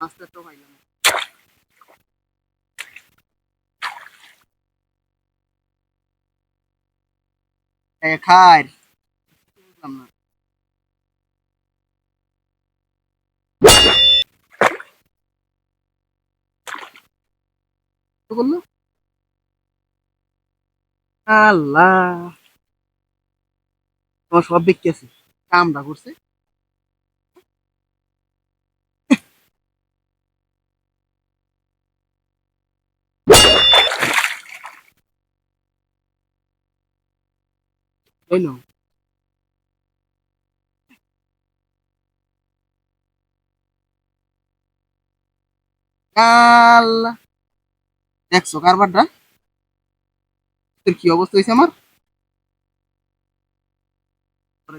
মাছটা তো পাইলাম না। বুঝলাম না বলল? আল্লাহ। তোমার সব ব্যক্তি আছে। কামটা করছে। এই নাও আল্লাহ দেখছ কারবারটা? তোর কি অবস্থা হয়েছে আমার? পরে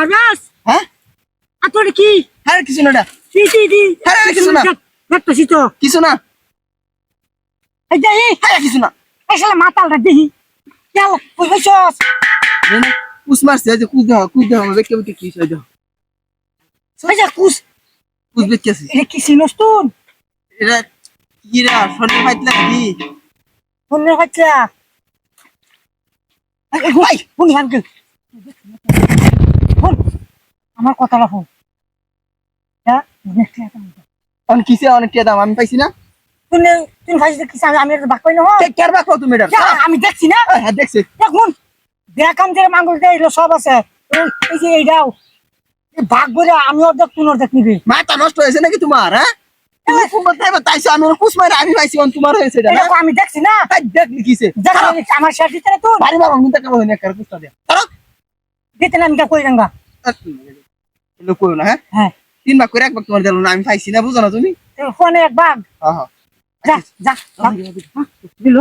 আরবাস হ্যাঁ আতর কি হ্যাঁ কিছু না। কি কি কি আরে, কিছু না। দেখতেছি তো কিছু না এই দেখি হ্যাঁ কিছু না আসলে মাতালটা দেখি চল বুঝছস কুস মারছে ওই যে কুস দেওয়া কুস দেওয়া আমার বেকে বেকে কি হয়েছে ওই ওই যে কুস কুস বেকে আছে এটা কি চিনস তুন এটা কি রে শরীর ফাইতলা কি ফোনের বাচ্চা ভাই ফোন আঙ্কেল আমার কথা হ্যাঁ নেক্সট কিসে অনেক দাম? আমি পাইছি না? দেখিস আমি আমি বাক পাই না কে কেয়ার বাকো তুমি এটা? আমি দেখছি না। হ্যাঁ দেখছি। দেখুন দেখাম যে মাঙ্গল দেয় এগুলো সব আছে। এই- এই যে এইটাও। ভাগ আমি অর্ধেক তুই অর্ধেক নিবি। মাথা নষ্ট হয়েছে নাকি তোমার হ্যাঁ? তুমি তাইছো আমি দেখছি না। তাই দেখলি কিসে? দেখ আমি- আমার শেষ দিতে না বাড়ি বাবা দিতে আমি কা কই রাঙ্গা লোক করো না হ্যাঁ? হ্যাঁ। তিন ভাগ করে এক ভাগ তোমার দিল না আমি পাইছি না বুঝো না তুমি? ফোনে এক ভাগ। হ্যাঁ হ্যাঁ। যা যা দিল।